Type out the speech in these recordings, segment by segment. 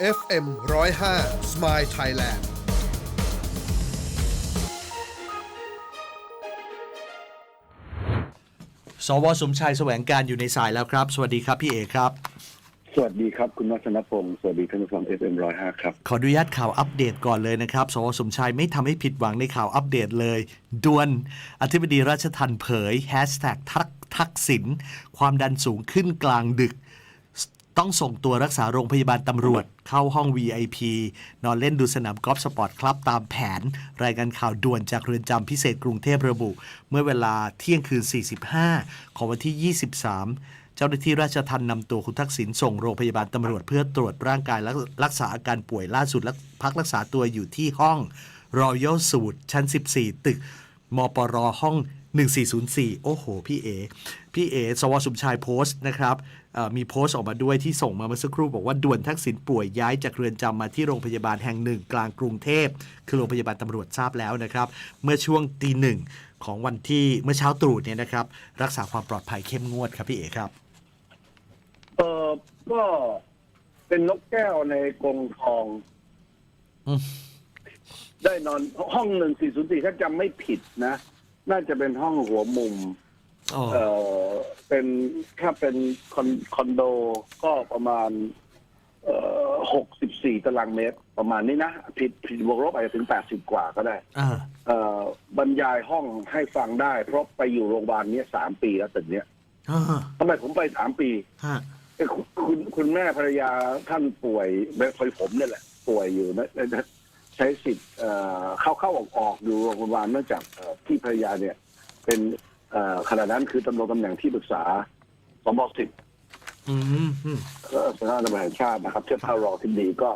FM 105 Smile Thailand สวสมชายแสวงการอยู่ในสายแล้วครับ สวัสดีครับพี่เอกครับ สวัสดีครับคุณวัฒนพงศ์สวัสดีท่านผู้ฟัง FM 105ครับ ขออนุญาตข่าวอัปเดตก่อนเลยนะครับ สวสมชายไม่ทำให้ผิดหวังในข่าวอัปเดตเลยด่วนอธิบดีราชทันเผยแฮชแท็กทักทักษิณความดันสูงขึ้นกลางดึก ต้องส่งตัวรักษาโรงพยาบาลตำรวจ เข้าห้อง VIP นอนเล่นดูสนามกอล์ฟสปอร์ตคลับตามแผน รายการข่าวด่วนจากเรือนจำพิเศษกรุงเทพระบุ เมื่อเวลาเที่ยงคืน 45 ของวันที่ 23 เจ้าหน้าที่ราชทัณฑ์นำตัวคุณทักษิณส่งโรงพยาบาลตำรวจเพื่อตรวจร่างกายและรักษาอาการป่วยล่าสุดพักรักษาตัวอยู่ที่ห้อง Royal s u i t ชั้น 14 ตึกมปรห้อง 1404 โอ้โห พี่เอ พี่เอ สวสมชายโพสต์นะครับเอ่อมีโพสต์ออกมาด้วยที่ส่งมาเมื่อสักครู่บอกว่าด่วนทักษิณป่วยย้ายจากเรือนจำมาที่โรงพยาบาลแห่งหนึ่งกลางกรุงเทพ คือโรงพยาบาลตำรวจทราบแล้วนะครับ เมื่อช่วงตีหนึ่งของวันที่เมื่อเช้าตรู่เนี่ยนะครับ รักษาความปลอดภัยเข้มงวดครับพี่เอครับเออก็เป็นนกแก้วในกรงทองอืมได้นอนห้องหนึ่งสี่ศูนย์สี่ถ้าจำไม่ผิดนะ น่าจะเป็นห้องหัวมุม อ๋อเออเป็นถ้าเป็นคอนคอนโดก็ประมาณ เอ่อหกสิบสี่ตารางเมตร ประมาณนี้นะผิดผิดบวกลบอาจจะถึงแปดสิบกว่าก็ได้ อ่าเอ่อบรรยายห้องให้ฟังได้ เพราะไปอยู่โรงพยาบาลเนี้ยสามปีแล้วตึกเนี้ยอ่าทำไมผมไปสามปีฮะเอ้ยคุณคุณคุณแม่ภรรยาท่านป่วยแบบคอยผมเนี่ยแหละ ป่วยอยู่นะนะใช้สิทธิ์เอ่อเข้าเข้าออกออกอยู่โรงพยาบาลเนื่องจากเอ่อที่ภรรยาเนี่ย เป็นเอ่อขณะนั้นคือตำแหน่งตำแหน่งที่ปรึกษาสบสิบอืมอืมสำนักงานตำรวจแห่งชาตินะครับเทียบเท่ารองที่ดีก็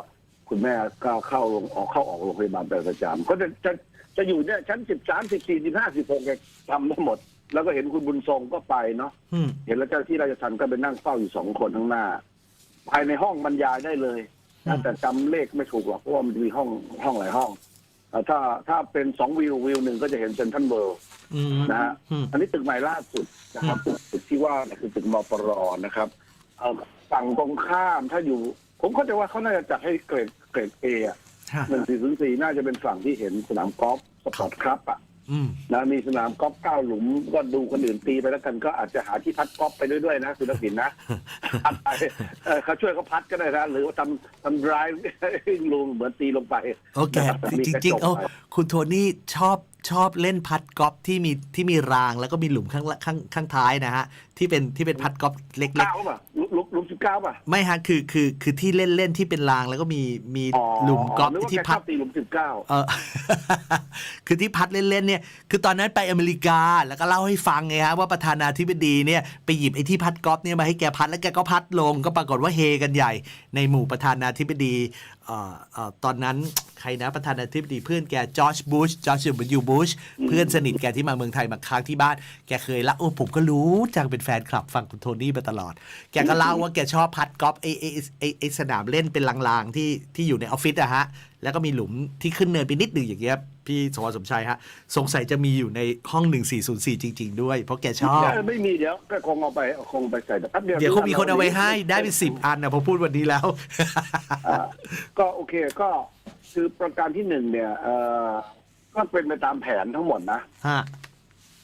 คุณแม่ก็เข้าโรงออกเข้าออกโรงพยาบาลเป็นประจำก็จะจะจะอยู่เนี่ยชั้นสิบสามสิบสี่สิบห้าสิบหกเนี่ยทำได้หมด แล้วก็เห็นคุณบุญทรงก็ไปเนาะอืมเห็นแล้วเจ้าหน้าที่ราชทัณฑ์ก็ไปนั่งเฝ้าอยู่สองคนข้างหน้า ภายในห้องบรรยายได้เลยนะ แต่จำเลขไม่ถูกหรอกเพราะว่ามันจะมีห้องห้องหลายห้องเอ่อถ้าถ้าเป็นสองวิววิวหนึ่งก็จะเห็นเซนทรัลเวิลด์อืมนะฮะอืมอันนี้ตึกใหม่ล่าสุดนะครับตึกตึกที่ว่าเนี่ยคือตึกมปรนะครับเอ่อฝั่งตรงข้ามถ้าอยู่ ผมเข้าใจว่าเขาน่าจะจัดให้เกรดเกรดเอฮะหนึ่งสี่ศูนย์สี่น่าจะเป็นฝั่งที่เห็นสนามกอล์ฟสปอร์ตครับอะอืม นะมีสนามกอล์ฟเก้าหลุมก็ดูคนอื่นตีไปแล้วกันก็อาจจะหาที่พัดกอล์ฟไปด้วยๆนะคุณทักษิณนะพัดไปเออเขาช่วยเขาพัดก็ได้นะหรือว่าทำทำร้ายลุงเหมือนตีลงไปโอเคนะครับแต่มีจกะริงจๆกเอาไปคุณโทนี่ชอบชอบเล่นพัดกอล์ฟที่มีที่มีรางแล้วก็มีหลุมข้างละข้างข้างท้ายนะฮะที่เป็นที่เป็นพัดกอล์ฟเล็กเก้าป่ะลุกลุกสิบเก้าป่ะๆ ไม่ฮะคือคือคือที่เล่นเล่นที่เป็นรางแล้วก็มีมีอ๋อหลุมกอล์ฟนึว่าที่แกชพัอดบตีหลุมสิบเก้าเออ คือที่พัดเล่นๆเนี่ย คือตอนนั้นไปอเมริกาแล้วก็เล่าให้ฟังไงฮะว่าประธานาธิบดีเนี่ยไปหยิบไอ้ที่พัดกอล์ฟเนี่ยมาให้แกพัดแล้วแกก็พัดลงก็ปรากฏว่าเฮกันใหญ่ ในหมู่ประธานาธิบดีเอ่อเอ่อตอนนั้นใครนะประธานาธิบดีเพื่อนแกจอร์จบุชจอร์จบูบูชเพื่อนสนิทแกที่มาเมืองไทยมาค้างที่บ้านแกเคยเล่าโอ้ผมก็รู้จังเป็นแฟนคลับฟังคุณโทนี่มาตลอด แกก็เล่าว่าแกชอบพัดกอล์ฟไอ้ไอ้ไอ้ไอ้สนามเล่นเป็นลางๆที่ที่อยู่ในออฟฟิศอะฮะ แล้วก็มีหลุมที่ขึ้นเนินไปนิดหนึ่งอย่างเงี้ยพี่สวสมชัยฮะ สงสัยจะมีอยู่ในห้อง 1404 จริง ๆ ด้วย เพราะแกชอบ ไม่มีเดี๋ยวก็คงเอาไปคงไปใส่แต่แป๊บเดียวเดี๋ยวคงมีคนเอาไว้ให้ได้เป็นสิบอันนะพอพูดวันนี้แล้วอ่าก็โอเคก็คือประการที่หนึ่งเนี่ยเอ่อก็เป็นไปตามแผนทั้งหมดนะฮะ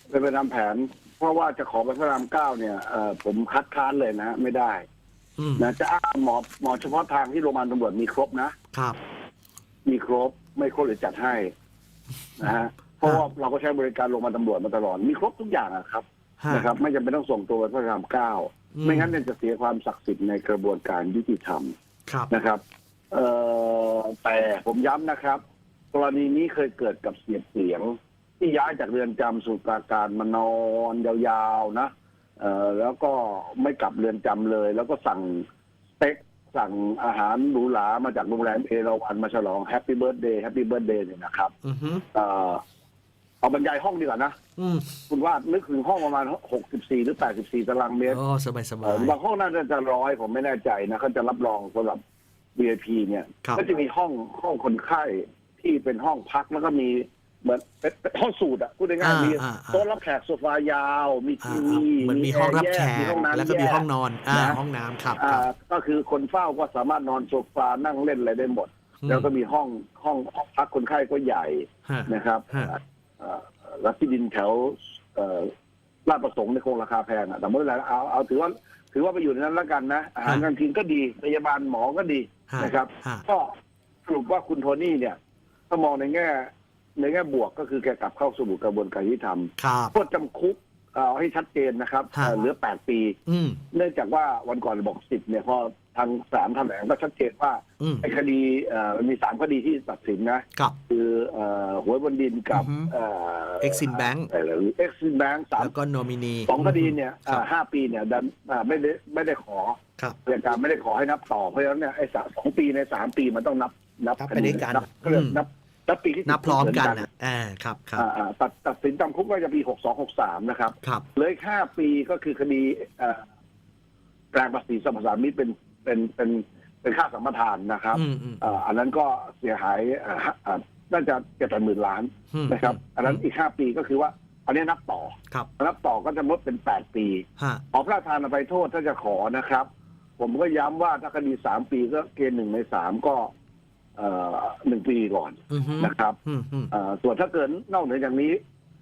เป็นไปตามแผน เพราะว่าจะขอไปพระรามเก้าเนี่ยเอ่อผมคัดค้านเลยนะ ไม่ได้อืมนะจะอ้างหมอหมอเฉพาะทางที่โรงพยาบาลตำรวจมีครบนะ ครับ มีครบไม่ครบหรือจัดให้นะฮะเพราะว่าเราก็ใช้บริการโรงพยาบาลตำรวจมาตลอดมีครบทุกอย่างอะครับฮะ นะครับ ไม่จำเป็นต้องส่งตัวไปพระรามเก้าอืม ไม่งั้นเนี่ยจะเสียความศักดิ์สิทธิ์ในกระบวนการยุติธรรม ครับ นะครับเอ่อแต่ผมย้ำนะครับ กรณีนี้เคยเกิดกับเสียบเสียง ที่ย้ายจากเรือนจำสู่ปราการมานอนยาวๆนะเอ่อแล้วก็ไม่กลับเรือนจำเลย แล้วก็สั่งสเต็กสั่งอาหารหรูหรามาจากโรงแรมเอราวันมาฉลองแฮปปี้เบิร์ดเดย์แฮปปี้เบิร์ดเดย์เนี่ยนะครับอือฮึเอ่อเอาบรรยายห้องดีกว่านะ อืมคุณว่านึกถึงห้องประมาณหกสิบสี่หรือแปดสิบสี่ตารางเมตรโอ้สบายสบาเอ่ย อบางห้องน่าจะร้อยผมไม่แน่ใจนะเขาจะรับรองสำหรับ VIP เนี่ย ครับ ก็จะมีห้องห้องคนไข้ที่เป็นห้องพักแล้วก็มี เหมือนเป็นเป็นห้องสูตรอะพูดง่ายๆมีอ่าอ่า โต๊ะรับแขกโซฟายาว มีอ่าทีวีๆเหมือนมีห้องรับแขร์ยมีกห้องน้ำแล้วก็มียห้องนอนอ่านะ ห้องน้ำครับคอ่ารับก็คือคนเฝ้าก็สามารถนอนโซฟานั่งเล่นอะไรได้หมดอืมแล้วก็มีห้องห้องห้องพักคนไข้ก็ใหญ่ฮะ นะครับฮะเอ่อรับที่ดินแถวเอ่อลาดประสงค์ในยคงราคาแพงอะแต่ไม่เป็นไรเอาเอาถือว่าถือว่าไปอยู่ในนั้นแล้วกันนะอาหารกลางคืนก็ดีพยาบาลหมอก็ดี ฮะนะครับ ฮะก็สรุปว่าคุณโทนี่เนี่ย ถ้ามองในแง่ ในแง่บวกก็คือแกกลับเข้าสู่กระบวนการยุติธรรมครับ โทษจำคุกเอาให้ชัดเจนนะครับฮะเอ่อเหลือแปดปี อืม เนื่องจากว่าวันก่อนบอกสิบเนี่ยพอทางศาลแถลงก็ชัดเจนว่าอืมไอ้คดีเอ่อมันมีสามคดีที่ตัดสินนะ กับ คือเอ่อหวยบนดินกับอือฮึเอ่อ Exim Bank อะไรหรือ Exim Bank สามแล้วก็โนมินี สองคดีเนี่ยครับอ่าห้าปีเนี่ยดันอ่าไม่ได้ไม่ได้ขอครับเรียการไม่ได้ขอให้นับต่อเพราะฉะนั้นเนี่ยไอ้สามสองปีในสามปีมันต้องนับนับนับไปด้วยกันนับก็เรียกอืม นับ นับปีที่นับพร้อมกันเหอะอ่าครับครับอ่าอ่าตัดตัดสินจำคุกก็จะปีหกสองหกสามนะครับครับเหลยห้าปีก็คือคดีเอ่อแปลงภาษีสรรพสามิตเป็นเป็นเป็นเป็นค่าสัมปทานนะครับอืมอืมเอ่ออันนั้นก็เสียหายเอ่อเอ่อน่าจะเจ็ดแปดหมื่นล้านอืมนะครับ อันนั้นอีกห้าปีก็คือว่า อันนี้นับต่อครับนับต่อก็จะลดเป็นแปดปีฮะขอพระราชทานอภัยโทษถ้าจะขอนะครับ ผมก็ย้ำว่าถ้าคดีสามปีก็เกณฑ์หนึ่งในสามก็เอ่อ หนึ่งปีก่อนอืมฮึนะครับอืมอืมเอ่อส่วนถ้าเกิดนอกเหนือจากนี้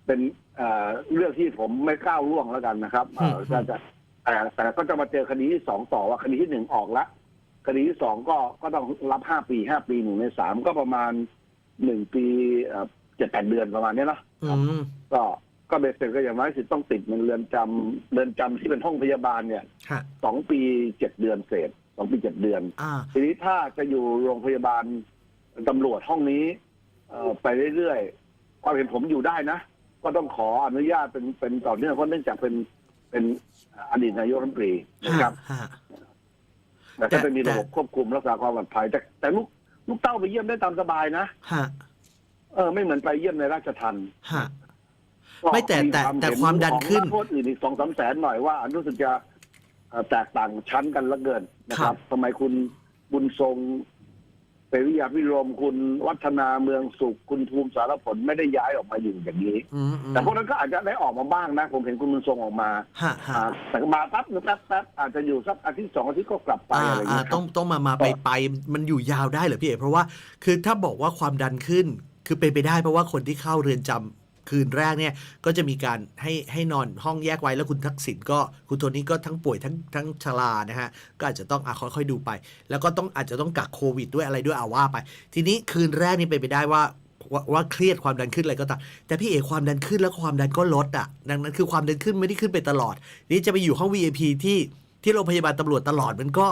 เป็นเอ่อเรื่องที่ผมไม่ก้าวล่วงแล้วกันนะครับเอ่อจะจะแต่แต่ก็จะมาเจอคดีที่สองต่อว่าคดีที่หนึ่งออกละคดีที่สองก็ก็ต้องรับห้าปีห้าปีหนึ่งในสามก็ประมาณหนึ่งปีเจ็ดแปดเดือนประมาณเนี้ยเนาะอืมก็ก็เบสเสร็จก็อย่างน้อยสิต้องติดในเรือนจำเรือนจำที่เป็นห้องพยาบาลเนี่ยฮะสองปีเจ็ดเดือนเศษ สองปีเจ็ดเดือน อ่า ทีนี้ถ้าจะอยู่โรงพยาบาลตำรวจห้องนี้ เอ่อไปเรื่อยๆความเห็นผมอยู่ได้นะ ก็ต้องขออนุญาตเป็นเป็นต่อเนื่องเพราะเนื่องจากเป็นเป็นอดีตนายกรัฐมนตรีนะครับ ฮะ แต่แต่ก็จะมีแต่ระบบควบคุมรักษาความปลอดภัย แต่แต่ลูกลูกเต้าไปเยี่ยมได้ตามสบายนะฮะ เออไม่เหมือนไปเยี่ยมในราชทันฮะก็ไม่แต่แต่เห็แต่ความดันขึ้นของนักโทษอื่นอีกสองสามแสนหน่อยว่ารู้สึกจะเอ่อ แตกต่างชั้นกันเหละเกินนะครับทำไมคุณบุญทรงเปริยาพิรมคุณวัฒนาเมืองสุข คุณภูมิสารผลไม่ได้ย้ายออกมาอยู่อย่างนี้อืมอืมแต่พวกนั้นก็อาจจะได้ออกมาบ้างนะ ผมเห็นคุณบุญทรงออกมาฮะฮะอ่าแต่ก็มาปั๊บหรือแป๊บแป๊บอาจจะอยู่สักอาทิตย์สองอาทิตย์ก็กลับไปอ่าอะไรอย่างอ่าเงี้ยคต้รัองบต้องมามาไปไปมันอยู่ยาวได้เหรอพี่เอกเพราะว่าคือถ้าบอกว่าความดันขึ้นคือเป็นไปได้เพราะว่าคนที่เข้าเรือนจำ คืนแรกเนี่ยก็จะมีการให้ให้นอนห้องแยกไว้แล้วคุณทักษิณก็คุณโทนี่ก็ทั้งป่วยทั้งทั้งชรานะฮะก็อาจจะต้องอะค่อยๆดูไป แล้วก็ต้องอาจจะต้องกักโควิดด้วยอะไรด้วยเอาว่าไป ทีนี้คืนแรกนี่เป็นไปได้ว่าว่าว่าเครียดความดันขึ้นอะไรก็ตามแต่พี่เอกความดันขึ้นแล้วความดันก็ลดอะ ดังนั้นคือความดันขึ้นไม่ได้ขึ้นไปตลอด นี่จะไปอยู่ห้อง VIP ที่ที่โรงพยาบาลตำรวจตลอดมันก็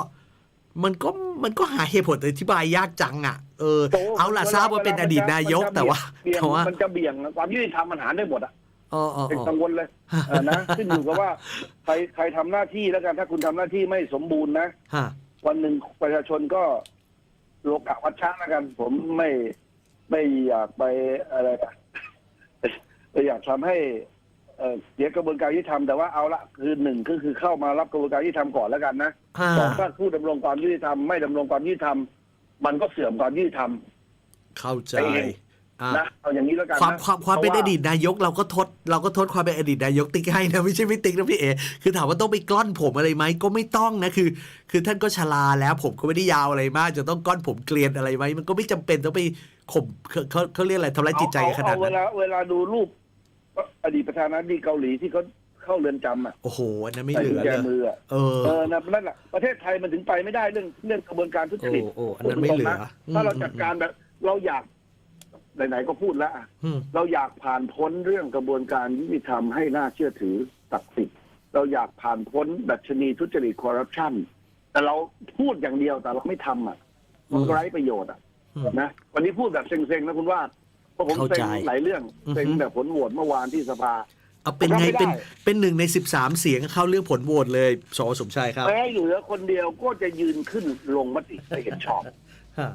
มันก็มันก็หาเหตุผลอธิบายยากจังอะ เออ เอาล่ะทราบว่าเป็นอดีตนายกแต่ว่าเบี่ยงแต่ว่ามันจะเบี่ยงความยุติธรรมมันหาได้หมดอะอ๋ออ๋อเป็นอ๋อกังวลเลยเออนะขึ้นอยู่กับว่าใครใครทำหน้าที่แล้วกันถ้าคุณทำหน้าที่ไม่สมบูรณ์นะฮะวันหนึ่งประชาชนก็โลกะวัชชะแล้วกัน ผมไม่ไม่อยากไปอะไรอะไม่อยากทำให้ เอ่อเสียกระบวนการยุติธรรมแต่ว่าเอาละคือหนึ่งก็คือเข้ามารับกระบวนการยุติธรรมก่อนแล้วกันนะฮะสองถ้าผู้ดำรงความยุติธรรมไม่ดำรงความยุติธรรม มันก็เสื่อมความยุติธรรม เข้าใจไปเอง อะนะเอาอย่างนี้แล้วกันความนะความความเป็นพอระดีตนายกเราก็ทดเราก็ทดความเป็นอดีตนายกติ๊กให้นะไม่ใช่ไม่ติ๊กนะพี่เอคือถามว่าต้องไปกล้อนผมอะไรไหมก็ไม่ต้องนะคือ คือท่านก็ชราแล้วผมก็ไม่ได้ยาวอะไรมาก จะต้องก้อนผมเกลียนอะไรไหมมันก็ไม่จำเป็นต้องไปข่มเขาเขาเขาเรียกอะไรทำร้ายจิตใจกันขนาดเอเวนั้นลาเวลาดูรูป อดีตประธานาธิบดีเกาหลีที่เขาเข้าเรือนจำอะโอ้โหอันนั้นไม่ใส่เหลืกุอญแจเลยมืออะเออ เออนะนั่นแหละประเทศไทยมันถึงไปไม่ได้เรื่องเรื่องกระบวนการทุจโอ้ริตโอ้อันนั้นไม่เหลือถ้าเราจัดการแบบ เราอยากไหนๆก็พูดแล้วอะอืม เราอยากผ่านพ้นเรื่องกระบวนการยุติธรรมให้น่าเชื่อถือศักดิ์สิทธิ์เราอยากผ่านพ้นดัชนีทุจริตคอร์รัปชันแต่เราพูดอย่างเดียวแต่เราไม่ทำอะมันไร้ประโยชน์อะ อืมนะวันนี้พูดแบบเซ็งๆนะคุณว่า เพราะผมเข้าเซ็ใจงหลายเรื่องอือฮึ เซ็งแบบผลโหวตเมื่อวานที่สภา เอาเป็นไงผมรับไม่ได้เป็นเป็นหนึ่งในสิบสามเสียงเข้าเรื่องผลโหวตเลยสสมชายครับแม้เหลือคนเดียวก็จะยืนขึ้นลงมติให้เห็นชอบ ฮะ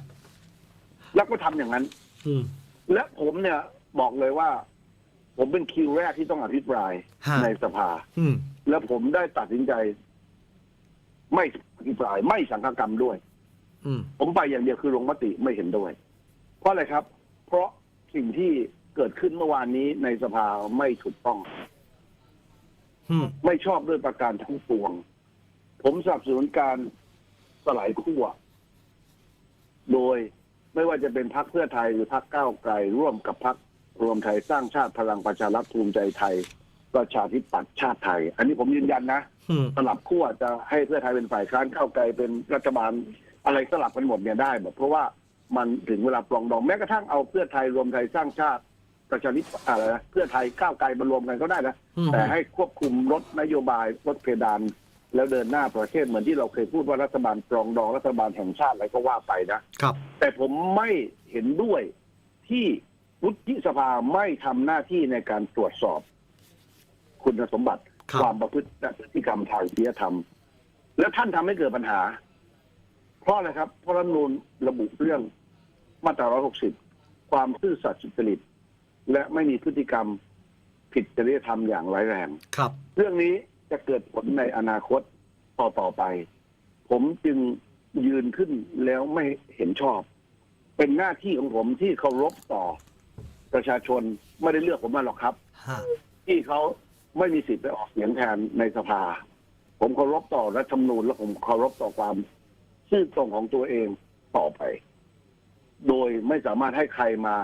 แล้วก็ทำอย่างนั้น อืม และผมเนี่ยบอกเลยว่า ผมเป็นคิวแรกที่ต้องอภิปรายฮะ ในสภา อืมและผมได้ตัดสินใจ ไม่อภิปรายไม่สังฆกรรมด้วย อืมผมไปอย่างเดียวคือลงมติไม่เห็นด้วย เพราะอะไรครับ เพราะ สิ่งที่เกิดขึ้นเมื่อวานนี้ในสภาไม่ถูกต้อง อืม ไม่ชอบด้วยประการทั้งปวง ผมสนับสนุนการสลายขั้วโดยไม่ว่าจะเป็นพรรคเพื่อไทยหรือพรรคก้าวไกล ร่วมกับพรรครวมไทยสร้างชาติพลังประชารัฐภูมิใจไทย ประชาธิปัตย์ชาติไทย อันนี้ผมยืนยันนะ อืม สลับขั้วจะให้เพื่อไทยเป็นฝ่ายค้านก้าวไกลเป็นรัฐบาลอะไรสลับกันหมดเนี่ยได้หมดเพราะว่า มันถึงเวลาปลองดองแม้กระทั่งเอาเพื่อไทยรวมไทยสร้างชาติประชาธิปัตย์อะไรนะเพื่อไทยก้าวไกลมารวมกันก็ได้นะอืม แต่ให้ควบคุมลดนโยบายลดเพดาน แล้วเดินหน้าประเทศเหมือนที่เราเคยพูดว่ารัฐบาลปรองดองรัฐบาลแห่งชาติอะไรก็ว่าไปนะ ครับ แต่ผมไม่เห็นด้วยที่วุฒิสภาไม่ทำหน้าที่ในการตรวจสอบ คุณสมบัติ ครับ ความประพฤติและพฤติกรรมทางจริยธรรม แล้วท่านทำให้เกิดปัญหา เพราะอะไรครับ เพราะรัฐธรรมนูลระบุเรื่อง มาตรา 160 ความซื่อสัตย์สุจริต และไม่มีพฤติกรรมผิดจริยธรรมอย่างร้ายแรง ครับ เรื่องนี้จะเกิดผลในอนาคตต่อต่อไป ผมจึงยืนขึ้นแล้วไม่เห็นชอบ เป็นหน้าที่ของผมที่เคารพต่อประชาชนไม่ได้เลือกผมมาหรอกครับ ฮะ ที่เขาไม่มีสิทธิ์ไปออกเสียงแทนในสภา ผมเคารพต่อรัฐธรรมนูญและผมเคารพต่อความซื่อตรงของตัวเองต่อไป โดยไม่สามารถให้ใครมา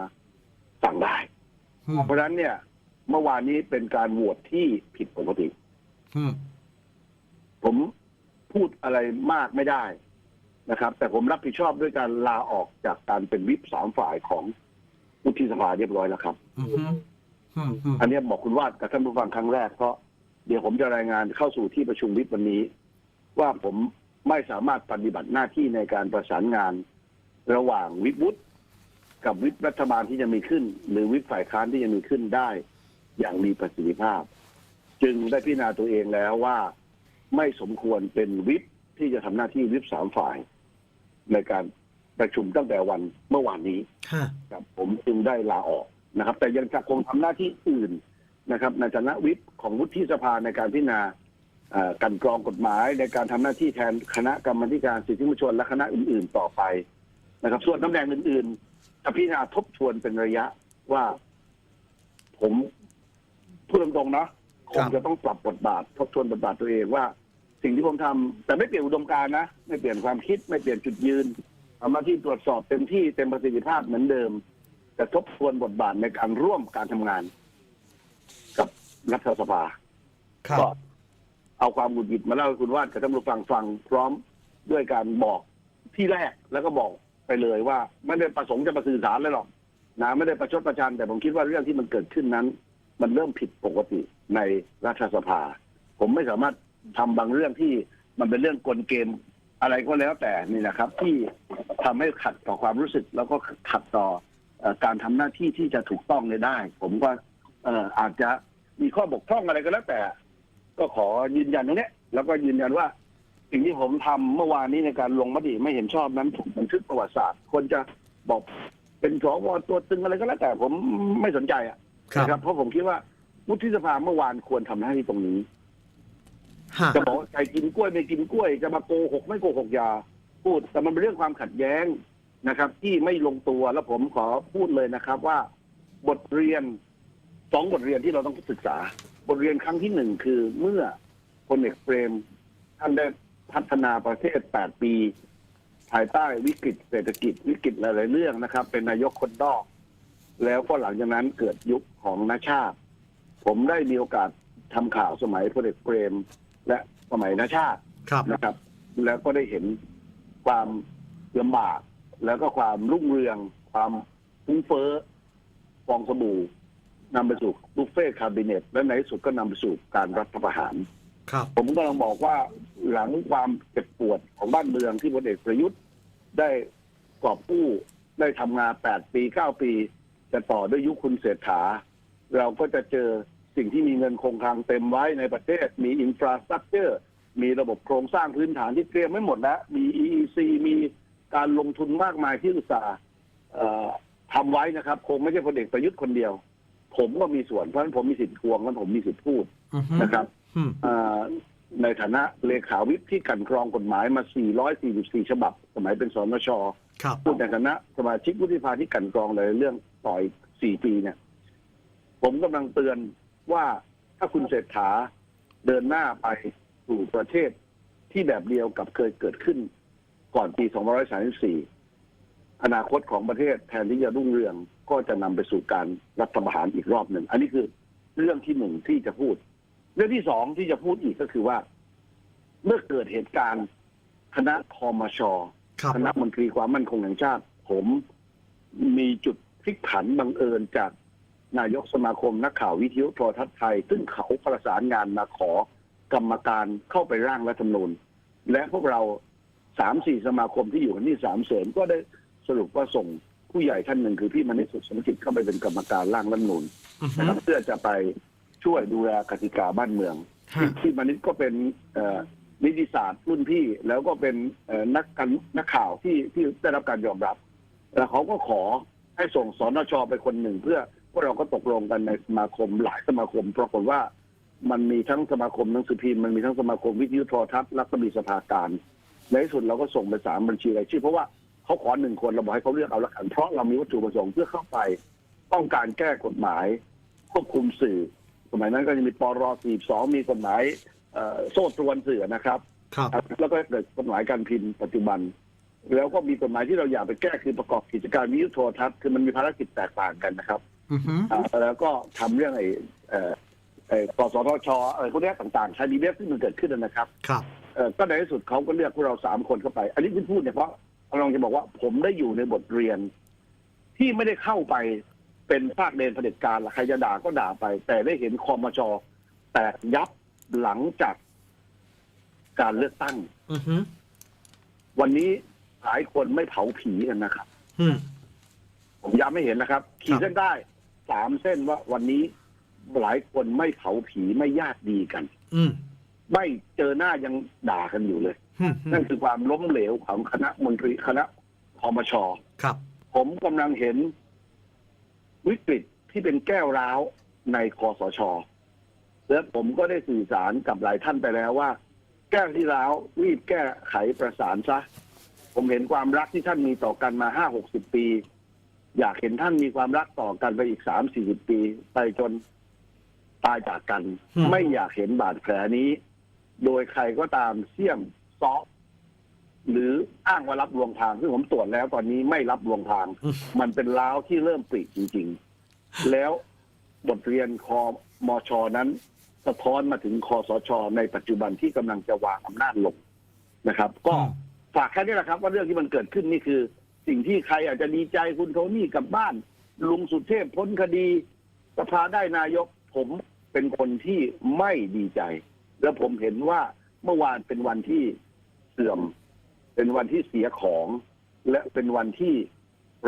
สั่งได้ อืมเพราะฉะนั้นเนี่ย เมื่อวานนี้เป็นการโหวตที่ผิดปกติ อืมผมพูดอะไรมากไม่ได้นะครับ แต่ผมรับผิดชอบด้วยการลาออกจากการเป็นวิปสามฝ่ายของวุฒิสภาเรียบร้อยแล้วครับ อืมอืมอืมอันนี้บอกคุณวาดกับท่านผู้ฟังครั้งแรกเพราะเดี๋ยวผมจะรายงานเข้าสู่ที่ประชุมวิปวันนี้ ว่าผมไม่สามารถปฏิบัติหน้าที่ในการประสานงาน ระหว่างวิปวุฒิกับวิปรัฐบาลที่จะมีขึ้น หรือวิปฝ่ายค้านที่จะมีขึ้นได้ อย่างมีประสิทธิภาพ จึงได้พิจารณาตัวเองแล้วว่า ไม่สมควรเป็นวิปที่จะทำหน้าที่วิปสามฝ่าย ในการประชุมตั้งแต่วันเมื่อวานนี้ฮะครับผมจึงได้ลาออกนะครับ แต่ยังจะคงทำหน้าที่อื่นนะครับ ในฐานะวิปของวุฒิสภาในการพิจารณาเอ่อกันกรองกฎหมายในการทำหน้าที่แทนคณะกรรมาธิการสิทธิมนุษยชนและคณะอื่น ๆ ต่อไป นะครับ ส่วนตำแหน่งอื่นๆจะพิจารณาทบทวนเป็นระยะว่า ผมพูดตรงๆเนาะคงจะต้องปรับบทบาท ทบทวนบทบาทตัวเองว่า สิ่งที่ผมทำแต่ไม่เปลี่ยนอุดมการณ์นะไม่เปลี่ยนความคิดไม่เปลี่ยนจุดยืนทำหน้าที่ตรวจสอบเต็มที่เต็มประสิทธิภาพเหมือนเดิม แต่ทบทวนบทบาทในการร่วมการทำงาน กับรัฐสภาครับก็เอาความหงุดหงิดมาเล่าให้คุณวาดกับท่านผู้ฟังฟังพร้อมด้วยการบอกที่แรกแล้วก็บอก ไปเลยว่า ไม่ได้ประสงค์จะมาสื่อสารเลยหรอกนะไม่ได้ประชดประชันแต่ผมคิดว่าเรื่องที่มันเกิดขึ้นนั้น มันเริ่มผิดปกติในรัฐสภา ผมไม่สามารถทำบางเรื่องที่มันเป็นเรื่องกลเกมอะไรก็แล้วแต่นี่นะครับ ที่ทำให้ขัดต่อความรู้สึก แล้วก็ขัดต่อการทำหน้าที่ที่จะถูกต้องได้ ผมก็เอ่ออาจจะมีข้อบกพร่องอะไรก็แล้วแต่ ก็ขอยืนยันตรงนี้แล้วก็ยืนยันว่า สิ่งที่ผมทำเมื่อวานนี้ในการลงมติไม่เห็นชอบนั้นถูกบันทึกประวัติศาสตร์ คนจะบอกเป็นสวตัวตึงอะไรก็แล้วแต่ผมไม่สนใจอะครับนะครับเพราะผมคิดว่าวุฒิสภาเมื่อวานควรทำหน้าที่ตรงนี้ฮะจะบอกว่าใครกินกล้วยไม่กินกล้วย จะมาโกหกไม่โกหกอยา พูดแต่มันเป็นเรื่องความขัดแย้งนะครับ ที่ไม่ลงตัวแล้วผมขอพูดเลยนะครับ ว่า บทเรียนสองบทเรียนที่เราต้องศึกษา บทเรียนครั้งที่หนึ่งคือเมื่อพลเอกเปรมท่านได้ พัฒนาประเทศแปดปี ภายใต้วิกฤตเศรษฐกิจวิกฤตหลายๆเรื่องนะครับ เป็นนายกคนนอก แล้วก็หลังจากนั้นเกิดยุคของนาชาติ ผมได้มีโอกาสทำข่าวสมัยพลเอกเปรม และสมัยนาชาติครับนะครับ แล้วก็ได้เห็นความลำบาก แล้วก็ความรุ่งเรือง ความฟุ้งเฟ้อฟองสบู่นำไปสู่บุฟเฟ่ต์คาบิเนตและในที่สุดก็นำไปสู่การรัฐประหาร ครับ ผมก็ต้องบอกว่าหลังความเจ็บปวดของบ้านเมืองที่พลเอกประยุทธ์ได้กอบกู้ได้ทำงาน8ปี9ปี จะต่อด้วยยุคคุณเศรษฐา เราก็จะเจอสิ่งที่มีเงินคงคลังเต็มไว้ในประเทศ มีอินฟราสตรักเจอร์มีระบบโครงสร้างพื้นฐานที่เตรียมไม่หมดแล้ว มี EEC มีการลงทุนมากมายที่อุตสาห์เอ่อทำไว้นะครับ คงไม่ใช่พลเอกประยุทธ์คนเดียว ผมก็มีส่วนเพราะฉะนั้นผมมีสิทธิ์ทวงและผมมีสิทธิ์พูดอือฮึนะครับ อืม อ่าในฐานะเลขาวิปที่กลันกรองกฎหมายมา 444 ฉบับ สมัยเป็นสนชครับ พูดในฐานะสมาชิกวุฒิสภาที่กลันกรองหลายเรื่องต่ออีก4ปีเนี่ย ผมกำลังเตือนว่าถ้าคุณเศรษฐาเดินหน้าไปสู่ประเทศที่แบบเดียวกับเคยเกิดขึ้น ก่อนปี 2534 อนาคตของประเทศแทนที่จะรุ่งเรืองก็จะนำไปสู่การรัฐประหารอีกรอบหนึ่ง อันนี้คือเรื่องที่หนึ่งที่จะพูด เรื่องที่สองที่จะพูดอีกก็คือว่า เมื่อเกิดเหตุการณ์คณะคอมชครับคณะมนตรีความมั่นคงแห่งชาติ ผมมีจุดพลิกผันบังเอิญจากนายกสมาคมนักข่าววิทยุโทรทัศน์ไทย ซึ่งเขาประสานงานมาขอกรรมการเข้าไปร่างรัฐธรรมนูญ และพวกเราสามสี่สมาคมที่อยู่กันที่สามเสนก็ได้สรุปว่าส่งผู้ใหญ่ท่านหนึ่งคือพี่มณิษฐ์สุขสมจิตเข้าไปเป็นกรรมการร่างรัฐธรรมนูญอือฮึนะครับเพื่อจะไป ช่วยดูแลกติกาบ้านเมืองฮะที่มณิษฐ์ก็เป็นเอ่อนิติศาสตร์รุ่นพี่แล้วก็เป็นเอ่อนักการนักข่าวที่ที่ได้รับการยอมรับ แล้วเขาก็ขอให้ส่งสนชไปคนหนึ่ง เพื่อพวกเราก็ตกลงกันในสมาคมหลายสมาคมปรากฏว่ามันมีทั้งสมาคมหนังสือพิมพ์มันมีทั้งสมาคมวิทยุโทรทัศน์แล้วก็มีสภาการในที่สุดเราก็ส่งไปสามบัญชีรายชื่อเพราะว่าเขาขอหนึ่งคนเราบอกให้เขาเลือกเอาละกันเพราะเรามีวัตถุประสงค์เพื่อเข้าไป ต้องการแก้กฎหมาย ควบคุมสื่อ สมัยนั้นก็จะมีปร42มีกฎหมายเอ่อโซ่ตรวนสื่อนะครับครับแล้วก็เกิดกฎหมายการพิมพ์ปัจจุบัน แล้วก็มีกฎหมายที่เราอยากไปแก้คือประกอบกิจการวิทยุโทรทัศน์คือมันมีภารกิจแตกต่างกันนะครับอือฮึอ่าแล้วก็ทำเรื่องไอ้เอ่อไอ้กสทชอะไรพวกเนี้ยต่างๆใช้ดีเว็บที่มันเกิดขึ้นนะครับ ครับเอ่อก็ในที่สุดเขาก็เลือกพวกเราสามคนเข้าไป อันนี้ที่พูดเนี่ยเพราะกำลังจะบอกว่าผมได้อยู่ในบทเรียนที่ไม่ได้เข้าไป เป็นภาคเดนเผด็จการละใครจะด่าก็ด่าไป แต่ได้เห็นคอมชแตกยับหลังจากการเลือกตั้งอือฮึวันนี้หลายคนไม่เผาผีกันนะครับอืมผมย้ำไม่เห็นนะครับ ขีครัดบเส้นได้สามเส้นว่าวันนี้หลายคนไม่เผาผีไม่ญาติดีกันอืมไม่เจอหน้ายังด่ากันอยู่เลยอืมนั่นคือความล้มเหลวของคณะมนตรีคณะคอมชครับ ผมกำลังเห็น วิกฤตที่เป็นแก้วร้าวในคอสช และผมก็ได้สื่อสารกับหลายท่านไปแล้วว่า แก้วที่ร้าวรีบแก้ไขประสานซะ ผมเห็นความรักที่ท่านมีต่อกันมาห้าหกสิบปี อยากเห็นท่านมีความรักต่อกันไปอีกสามสี่สิบปี ไปจนตายจากกันอืมไม่อยากเห็นบาดแผลนี้ โดยใครก็ตามเสี่ยมซ้อ หรืออ้างว่ารับลวงทางซึ่งผมตรวจแล้วตอนนี้ไม่รับลวงทางอืมมันเป็นล้าวที่เริ่มปริจริง ๆ แล้วบทเรียนคอมชนั้น สะท้อนมาถึงคอสชในปัจจุบันที่กำลังจะวางอำนาจลงนะครับ ก็อืมฝากแค่นี้แหละครับ ว่าเรื่องที่มันเกิดขึ้นนี่คือ สิ่งที่ใครอาจจะดีใจคุณโทนี่กลับบ้าน ลุงสุเทพพ้นคดีสภาได้นายกผมเป็นคนที่ไม่ดีใจ แล้วผมเห็นว่าเมื่อวานเป็นวันที่เสื่อม เป็นวันที่เสียของ และเป็นวันที่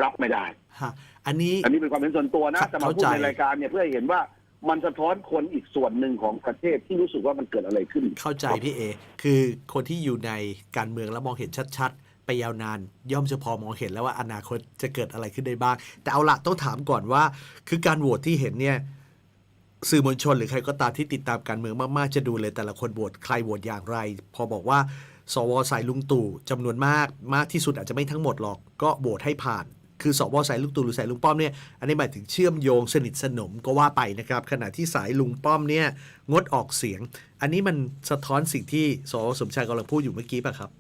รับไม่ได้ ฮะอันนี้ อันนี้เป็นความเห็นส่วนตัวนะแต่มาพูดเข้าใจ ในรายการเนี่ยเพื่อให้เห็นว่ามันสะท้อนคนอีกส่วนหนึ่งของประเทศที่รู้สึกว่ามันเกิดอะไรขึ้น เข้าใจพี่เอ คือคนที่อยู่ในการเมืองแล้วมองเห็นชัดๆ ไปยาวนาน ย่อมจะพอมองเห็นแล้วว่าอนาคตจะเกิดอะไรขึ้นได้บ้าง แต่เอาละต้องถามก่อนว่า คือการโหวตที่เห็นเนี่ย สื่อมวลชนหรือใครก็ตามที่ติดตามการเมืองมากๆ จะดูเลยแต่ละคนโหวตใครโหวตอย่างไร พอบอกว่า สวสายลุงตู่จำนวนมากมากที่สุดอาจจะไม่ทั้งหมดหรอกก็โหวตให้ผ่าน คือสวสายลุงตู่หรือสายลุงป้อมเนี่ยอันนี้หมายถึงเชื่อมโยงสนิทสนมก็ว่าไปนะครับ ขณะที่สายลุงป้อมเนี่ยงดออกเสียง อันนี้มันสะท้อนสิ่งที่สวสมชายกำลังพูดอยู่เมื่อกี้ป่ะครับ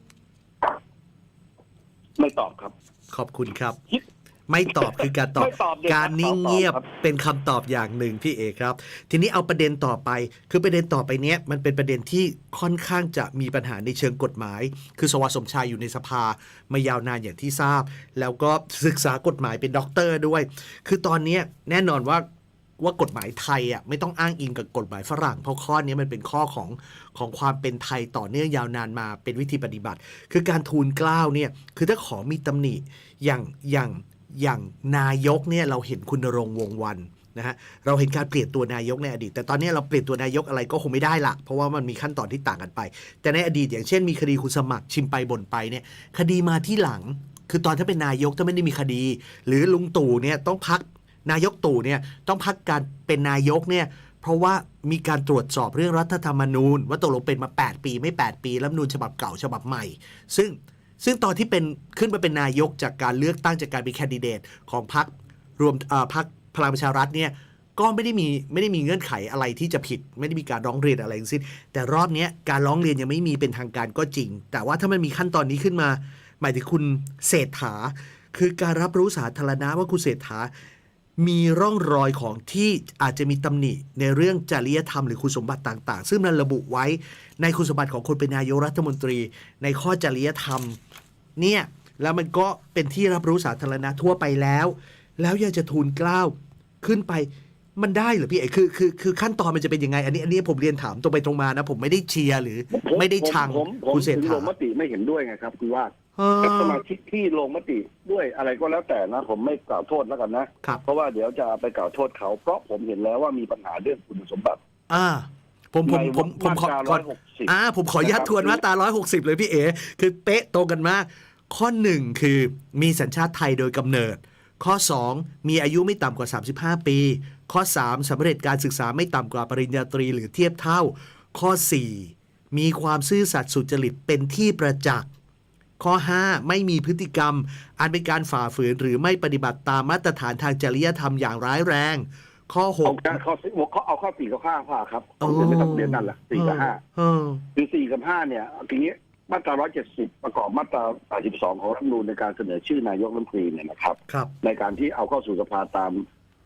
ไม่ตอบครับ ขอบคุณครับคิด ไม่ตอบคือการตอบ ไม่ตอบเดี๋ยวการนิ่งเงียบตอบครับ เป็นคำตอบอย่างหนึ่งพี่เอกครับ ทีนี้เอาประเด็นต่อไป คือประเด็นต่อไปเนี้ยมันเป็นประเด็นที่ค่อนข้างจะมีปัญหาในเชิงกฎหมาย คือสวสมชายอยู่ในสภามายาวนานอย่างที่ทราบ แล้วก็ศึกษากฎหมายเป็นด็อกเตอร์ด้วย คือตอนเนี้ยแน่นอนว่า ว่ากฎหมายไทยอะไม่ต้องอ้างอิงกับกฎหมายฝรั่ง เพราะข้อนี้มันเป็นข้อของของความเป็นไทยต่อเนื่องยาวนานมาเป็นวิธีปฏิบัติ คือการทูลเกล้าเนี่ยคือถ้าขอมีตำหนิอย่างอย่าง อย่างนายกเนี่ยเราเห็นคุณรงวงวันนะฮะเราเห็นการเปลี่ยนตัวนายกในอดีต แต่ตอนนี้เราเปลี่ยนตัวนายกอะไรก็คงไม่ได้ละเพราะว่ามันมีขั้นตอนที่ต่างกันไป แต่ในอดีตอย่างเช่นมีคดีคุณสมัครชิมไปบ่นไปเนี่ยคดีมาที่หลัง คือตอนถ้าเป็นนายกถ้าไม่ได้มีคดี หรือลุงตู่เนี่ยต้องพักนายกตู่เนี่ยต้องพักการเป็นนายกเนี่ยเพราะว่ามีการตรวจสอบเรื่องรัฐธรรมนูญ ว่าตกลงเป็นมา 8 ปีไม่ 8 ปีรัฐมนูญฉบับเก่าฉบับใหม่ ซึ่ง ซึ่งตอนที่เป็นขึ้นมาเป็นนายกจากการเลือกตั้งจากการเป็นแคนดิเดตของพรรครวมพรรคพลังประชารัฐเนี่ยก็ไม่ได้มีไม่ได้มีเงื่อนไขอะไรที่จะผิด ไม่ได้มีการร้องเรียนอะไรทั้งสิ้น แต่รอบนี้การร้องเรียนยังไม่มีเป็นทางการก็จริง แต่ว่าถ้ามันมีขั้นตอนนี้ขึ้นมา หมายถึงคุณเศรษฐา คือการรับรู้สาธารณะว่าคุณเศรษฐา มีร่องรอยของที่อาจจะมีตำหนิในเรื่องจริยธรรมหรือคุณสมบัติต่างๆ ซึ่งมันระบุไว้ในคุณสมบัติของคนเป็นนายกรัฐมนตรี ในข้อจริยธรรมเนี่ยแล้วมันก็เป็นที่รับรู้สาธารณะทั่วไปแล้ว แล้วยังจะทูลเกล้าขึ้นไปมันได้เหรือพี่เอกคือคือคือขั้นตอนมันจะเป็นยังไง อันนี้อันนี้ผมเรียนถามตรงไปตรงมานะ ผมไม่ได้เชียร์หรือผมไม่ได้ชังผมผมคุณเศรษถึงฐาลงมติไม่เห็นด้วยไงครับ คือว่า เออสมาชิกที่ลงมติด้วยอะไรก็แล้วแต่นะ ผมไม่กล่าวโทษแล้วกันนะ ครับ เพราะว่าเดี๋ยวจะไปกล่าวโทษเขา เพราะผมเห็นแล้วว่ามีปัญหาเรื่องคุณสมบัติ อ่า ผมผมในผมผมขอมาตราก่อน160อ่า ผมขออนุญาตนะครับ ทวนมาตรา160เลยพี่เอคือเป๊ะตรงกันมาก ข้อ1คือมีสัญชาติไทยโดยกำเนิด ข้อ 2 มีอายุไม่ต่ำกว่า 35 ปี ข้อ 3สำเร็จการศึกษาไม่ต่ำกว่าปริญญาตรีหรือเทียบเท่า ข้อ 4 มีความซื่อสัตย์สุจริตเป็นที่ประจักษ์ ข้อ 5 ไม่มีพฤติกรรม อันเป็นการฝ่าฝืนหรือไม่ปฏิบัติตามมาตรฐานทางจริยธรรมอย่างร้ายแรง ข้อเอา6แค่ข้อสิเขาเอาข้อสี่กับข้อห้าครับผมจะไม่ต้องเรียนนั่นแหละสี่กับห้าเออคือสี่กับห้าเนี่ยทีนี้มาตราร้อยเจ็ดสิบประกอบมาตราแปดสิบสองของรัฐธรรมนูญในการเสนอชื่อนายกรัฐมนตรีเนี่ยนะครับครับในการที่เอาเข้าสู่สภาตาม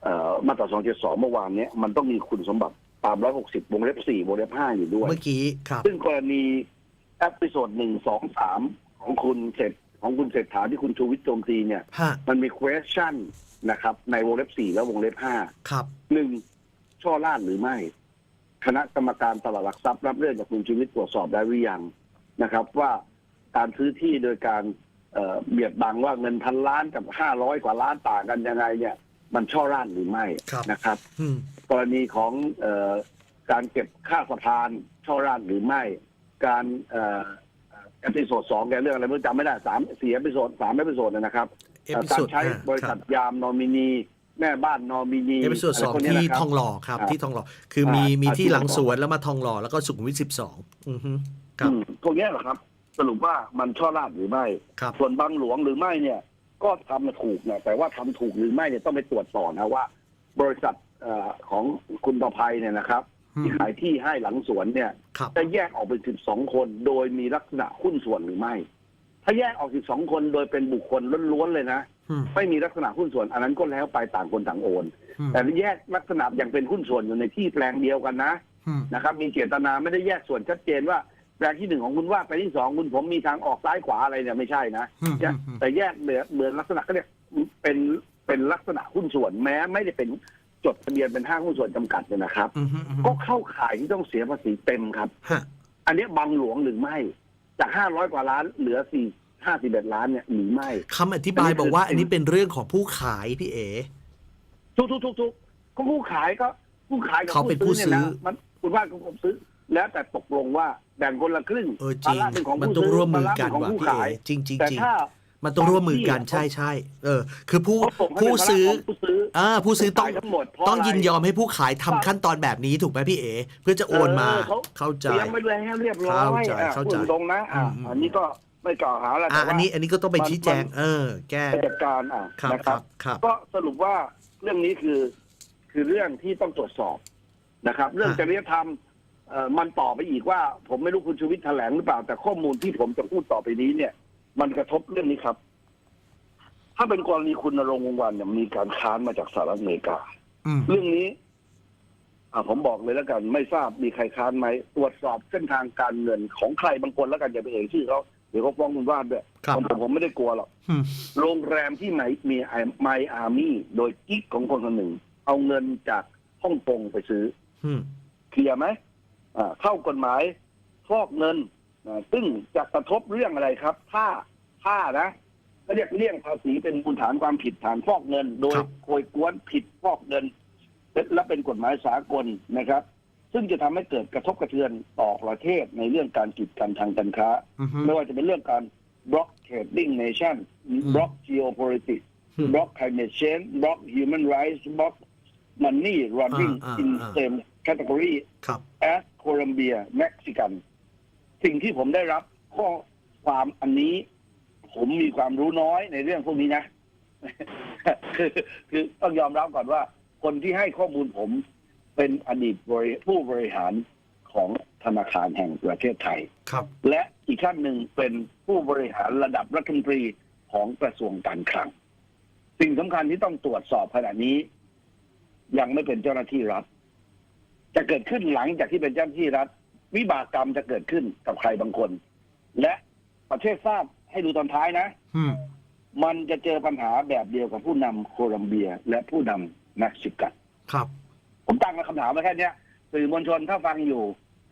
เอ่อมาตราสองเจ็ดสองเมื่อวานเนี้ยมันต้องมีคุณสมบัติตามร้อยหกสิบวงเล็บสี่วงเล็บห้าอยู่ด้วย เมื่อกี้ครับ ซึ่งกรณีแอปพิโซดหนึ่งสองสาม ของคุณเศรษฐของคุณเศรษฐาที่คุณชูวิทย์โจมตีเนี่ย ฮะมันมี question นะครับ ในวงเล็บสี่และวงเล็บห้าครับ หนึ่งช่อล่านหรือไม่ คณะกรรมการตลาดหลักทรัพย์รับเรื่องจากคุณชูวิทย์ตรวจสอบได้หรือยังนะครับ ว่าการซื้อที่โดยการเอ่อเบียดบังว่าเงินพันล้านกับห้าร้อยกว่าล้านต่างกันยังไงเนี่ย มันช่อล่านหรือไม่ครับ นะครับ อืม กรณีของเออการเก็บค่าสะพานช่อราดหรือไม่ การเอ่อ เอพิโซดสองแกเรื่องอะไรไม่รู้จำไม่ได้สามสี่เอพิโซดสามเอพิโซดนะครับเอพิกาโซรดใช้บริษัทยามนอมินี แม่บ้านนอมินีเอพิโซดสองะไรพวกนี้ที่นะครับทองหล่อครับอ่าที่ทองหล่อคือมีอ่ามีมีที่ที่หลังทองหล่อสวนแล้วมาทองหล่อแล้วก็สุขุมวิทสิบสองอือฮึครับอืมพวกนี้แหละครับ สรุปว่ามันช่อราดหรือไม่ครับส่วนบางหลวงหรือไม่เนี่ย ก็ทำถูกนะแต่ว่าทำถูกหรือไม่เนี่ยต้องไปตรวจต่อนะว่า บริษัทเอ่อของคุณประภัยเนี่ยนะครับอืม ที่ขายที่ให้หลังสวนเนี่ยครับจะแยกออกเป็น12คน โดยมีลักษณะหุ้นส่วนหรือไม่ ถ้าแยกออก12คนโดยเป็นบุคคลล้วนๆเลยนะอืมไม่มีลักษณะหุ้นส่วน อันนั้นก็แล้วไปต่างคนต่างโอนอืมแต่แยกลักษณะอย่างเป็นหุ้นส่วนอยู่ในที่แปลงเดียวกันนะอืมนะครับ มีเจตนาไม่ได้แยกส่วนชัดเจนว่าแปลงที่หนึ่งของคุณว่าแปลงที่สองคุณผมมีทางออกซ้ายขวาอะไรเนี่ยไม่ใช่นะอืมแยกแต่แยกเหมือนเหมือนลักษณะก็เนี่ยเป็นเป็นลักษณะหุ้นส่วนแม้ไม่ได้เป็น จดทะเบียนเป็นห้างหุ้นส่วนจำกัดเนี่ยนะครับ อืมอืมอืมก็เข้าข่ายที่ต้องเสียภาษีเต็มครับ ฮะอันเนี้ยบังหลวงหรือไม่ จากห้าร้อยกว่าล้านเหลือสี่ห้าสิบเอ็ดล้านเนี่ยหรือไม่ คำอธิบายบอกว่าอันนี้เป็นเรื่องของผู้ขายพี่เอ๋ ทุกทุกทุกทุกก็ผู้ขายก็ผู้ขายกับเขาเป็นผู้เนี่ยนะซื้อมันคุณว่าก็ผมซื้อ แล้วแต่ตกลงว่าแบ่งคนละครึ่งเออจริง ภาระเป็นของมันผู้ต้องซื้ร่วมมือภาระกันเป็ของว่ะผู้พี่เอ๋ขายจริงจริงแต่จริงถ้า มันต้องร่วมมือกันบางที่ใช่ใช่เออ คือผู้เขาส่งให้ผู้เป็นภาระซื้อของผู้ซื้ออ่าผู้ซื้อต้องขายทั้งหมดเพราะต้องยินอะไรยอมให้ผู้ขายทำขั้นตอนแบบนี้ถูกไหมพี่เอ๋เพื่อจะโอนมาเออเขาเข้าใจ เตรียมไว้แล้วเรียบร้อยเข้าใจอะเข้าใจพูดตรงนะอะอืมอืม อันนี้ก็ไม่กล่าวหาแล้วอะแต่ว่า อันนี้อันนี้ก็ต้องไปมัน ชี้แจงมันเออ แก้จัดการอะครับนะคครัรับ บครับ ก็สรุปว่าเรื่องนี้คือคือเรื่องที่ต้องตรวจสอบนะครับ เรื่องฮะจริยธรรมเอ่อมันต่อไปอีกว่า ผมไม่รู้คุณชูวิทย์แถลงหรือเปล่าแต่ข้อมูลที่ผมจะพูดต่อไปนี้เนี่ย มันกระทบเรื่องนี้ครับ ถ้าเป็นกรณีคุณนรงค์วงศ์วันเนี่ยมีการค้านมาจากสหรัฐอเมริกา อืม เรื่องนี้ อ่าผมบอกเลยแล้วกัน ไม่ทราบมีใครค้านไหมตรวจสอบเส้นทางการเงินของใครบางคนแล้วกันอย่าไปเอ่ยชื่อเขาเดี๋ยวเขาฟ้องคุณว่านด้วยครับผมผมผมไม่ได้กลัวหรอก อืม โรงแรมที่ไหนมีไมอามี่โดยกิ๊กของคนคนหนึ่ง เอาเงินจากฮ่องกงไปซื้อ อืม เคลียร์ไหมอ่าเข้ากฎหมายฟอกเงินอ่า ซึ่งจะกระทบเรื่องอะไรครับ ถ้าถ้านะก็เรียกเลี่ยงภาษีเป็นมูลฐานความผิดฐานฟอกเงิน โดยโกยกวนผิดฟอกเงิน และเป็นกฎหมายสากลนะครับ ซึ่งจะทำให้เกิดกระทบกระเทือนต่อประเทศในเรื่องการกีดกันทางการค้าอืมไม่ว่าจะเป็นเรื่องการ block trading nation block geopolitics อืม block climate change block human rights block money laundering อ่าอ่า in อ่า same category ครับ as Colombia Mexican สิ่งที่ผมได้รับข้อความอันนี้ ผมมีความรู้น้อยในเรื่องพวกนี้นะคือคือต้องยอมรับก่อนว่าผคนที่ให้ข้อมูลผมเป็นอดีตบริผู้บริหารของธนาคารแห่งประเทศไทย ครับ และอีกท่านหนึ่งเป็นผู้บริหารระดับรัฐมนตรีของกระทรวงการคลัง สิ่งสำคัญที่ต้องตรวจสอบขณะนี้ ยังไม่เป็นเจ้าหน้าที่รัฐ จะเกิดขึ้นหลังจากที่เป็นเจ้าหน้าที่รัฐ วิบากกรรมจะเกิดขึ้นกับใครบางคน และประเทศทราบให้ดูตอนท้ายนะ อืม มันจะเจอปัญหาแบบเดียวกับผู้นำโคลัมเบีย และผู้นำเม็กซิกัน ครับ ผมตั้งคำถามไว้แค่เนี้ยสื่อมวลชนถ้าฟังอยู่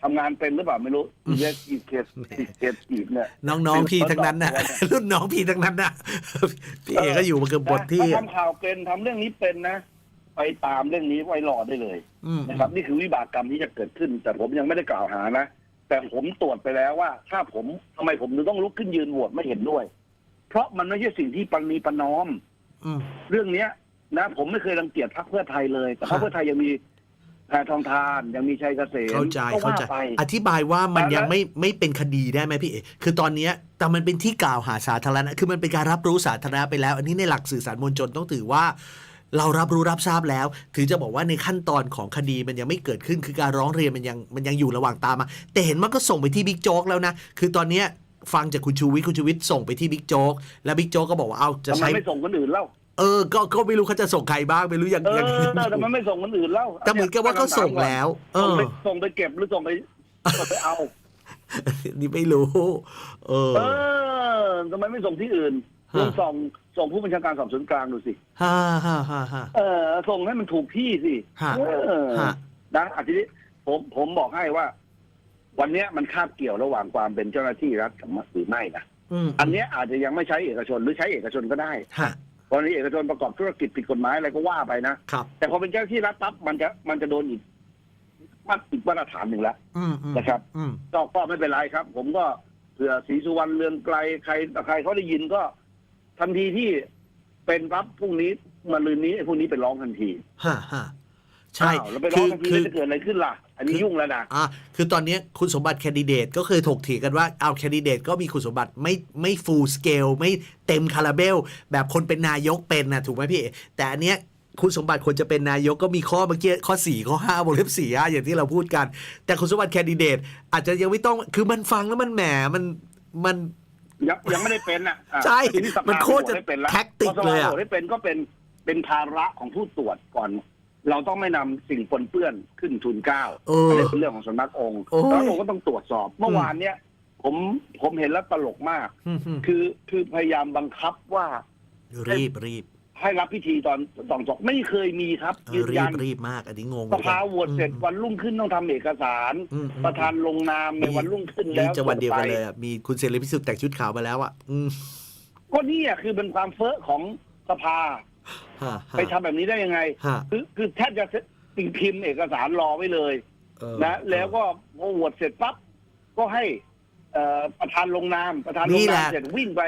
ทำงานเป็นหรือเปล่าไม่รู้อีเวสอีเคสอีเคสอีกเนี่ย น้องๆพี่ทั้งนั้นนะ รุ่นน้องพี่ทั้งนั้นนะพี่เอก็อยู่มาเกือบบทที่ ถ้าทำข่าวเป็นทำเรื่องนี้เป็นนะ ไปตามเรื่องนี้ไว้รอได้เลยอืมนะครับ นี่คือวิบากกรรมที่จะเกิดขึ้น แต่ผมยังไม่ได้กล่าวหานะแต่ผมตรวจไปแล้วว่า ถ้าผมทำไมผมถึงต้องลุกขึ้นยืนโหวตไม่เห็นด้วย เพราะมันไม่ใช่สิ่งที่ปณีประนอมอืมเรื่องเนี้ย นะ ผมไม่เคยรังเกียจพรรคเพื่อไทยเลย แต่พรรคเพื่อไทยยังมีแพทองทานยังมีชัยเกษมเข้าใจก็เข้าว่าใจไปอธิบายว่ามันแล้วยังไม่ไม่เป็นคดีได้ไหมพี่เอคือตอนเนี้ยแต่มันเป็นที่กล่าวหาสาธารณะ คือมันเป็นการรับรู้สาธารณะไปแล้ว อันนี้ในหลักสื่อสารมวลชนต้องถือว่า เรารับรู้รับทราบแล้ว ถึงจะบอกว่าในขั้นตอนของคดีมันยังไม่เกิดขึ้น คือการร้องเรียนมันยังมันยังอยู่ระหว่างตามมา แต่เห็นมันก็ส่งไปที่บิ๊กโจ๊กแล้วนะ คือตอนเนี้ยฟังจากคุณชูวิทย์คุณชูวิทย์ส่งไปที่บิ๊กโจ๊กแล้วบิ๊กโจ๊กก็บอกว่าเอาจะทำไมใช้ ไม่ส่งคนอื่นเล่าเออ ก็ก็ไม่รู้เขาจะส่งใครบ้างไม่รู้ยังเออยังยังแต่ทำไมไม่ส่งคนอื่นเล่าแต่เหมือนกับว่าเขาส่งแล้ว เอส่งอ ไปส่งไปเก็บหรือส่งไปส่งไปเอา นี่ไม่รู้ เออ เออทำไมไม่ส่งที่อื่นฮะ ลองส่งส่งผู้บัญชาการสอบสวนกลางดูสิฮ่าฮ่าฮ่าฮ่า เออส่งให้มันถูกที่สิฮะ เออฮะนะอาทิตย์นี้ผมผมบอกให้ว่า วันเนี้ยมันคาบเกี่ยวระหว่างความเป็นเจ้าหน้าที่รัฐกับหรือไม่นะอืมอันเนี้ยอาจจะยังไม่ใช้เอกชนหรือใช้เอกชนก็ได้ฮะกรณีเอกชนประกอบธุรกิจผิดกฎหมายอะไรก็ว่าไปนะครับ แต่พอเป็นเจ้าหน้าที่รัฐปั๊บมันจะมันจะโดนอีกมาอีกมาตรฐานหนึ่งแล้วอืมอืมนะครับ อืม ก็ก็ไม่เป็นไรครับ ผมก็เผื่อศรีสุวรรณเรืองไกลใครใครเขาได้ยินก็ ทันทีที่เป็นปั๊บพรุ่งนี้มาลืนนี้ไอ้พรุ่งนี้ไปร้องทันทีฮะฮะใช่อ้าวแล้วไปร้องทันทีแล้วจะเกิดอะไรขึ้นล่ะ อันนี้ยุ่งแล้วนะอะคือตอนเนี้ยคุณสมบัติแคนดิเดตก็เคยถกเถียงกันว่าเอาแคนดิเดตก็มีคุณสมบัติไม่ไม่ full scale ไม่เต็มคาราเบล แบบคนเป็นนายกเป็นนะถูกไหมพี่ แต่อันเนี้ยคุณสมบัติควรจะเป็นนายกก็มีข้อเมื่อกี้ข้อ 4 ข้อ5วงเล็บสี่ะอย่างที่เราพูดกัน แต่คุณสมบัติแคนดิเดตอาจจะยังไม่ต้องคือมันฟังแล้วมันแหมมันมัน ยังยังไม่ได้เป็นอะอะใช่ทีนี้สภามันโคตรจะโหวให้เป็นแล้วแท็กติกพอสภาเลยอะโหวตให้เป็นก็เป็นเป็นภาระของผู้ตรวจก่อน เราต้องไม่นำสิ่งปนเปื้อนขึ้นทุนเกล้าเออ นนี้เป็นเรื่องของสำนักองค์โอ้ย แล้วผมก็ต้องตรวจสอบ เมื่อวานเนี้ยผมผมเห็นแล้วตลกมาก อืมอืมคือคือพยายามบังคับว่ารีบรีบ ให้รับพิธีตอนตอนจบไม่เคยมีครับเอยือนรียับนรีบมากอันนี้งงสภาโหวตเสร็จวันรุ่งขึ้นต้องทำเอกสาร อืมอืมประธานลงนามในวันรุ่งขึ้นมีแล้วจังหวัดเดียวกันส่งไปเลยอะมีคุณเสรีพิสุทธิ์แต่งชุดขาวมาแล้วอะอืมก็นี่อะคือเป็นความเฟ้อของสภา ฮะฮะไปทำแบบนี้ได้ยังไง ฮะคือคือแทบจะติงพิมพ์เอกสารรอไว้เลย เออนะแล้วก็พอโหวตเสร็จปั๊บก็ให้เอ่อประธานลงนามประธานลงนามเสร็จวิ่งไป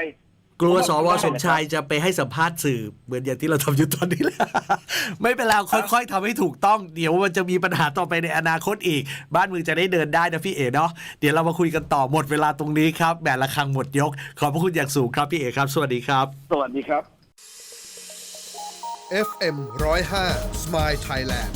กลัวสวสมชายจะไปให้สัมภาษณ์สื่อเหมือนอย่างที่เราทำอยู่ตอนนี้แหละไม่เป็นไรค่อยๆทำให้ถูกต้องเดี๋ยวมันจะมีปัญหาต่อไปในอนาคตอีก บ้านเมืองจะได้เดินได้นะพี่เอ๋เนาะเดี๋ยวเรามาคุยกันต่อหมดเวลาตรงนี้ครับแหมละครังหมดยก ขอบพระคุณอย่างสูงครับพี่เอ๋ครับ สวัสดีครับ สวัสดีครับ FM 105 Smile Thailand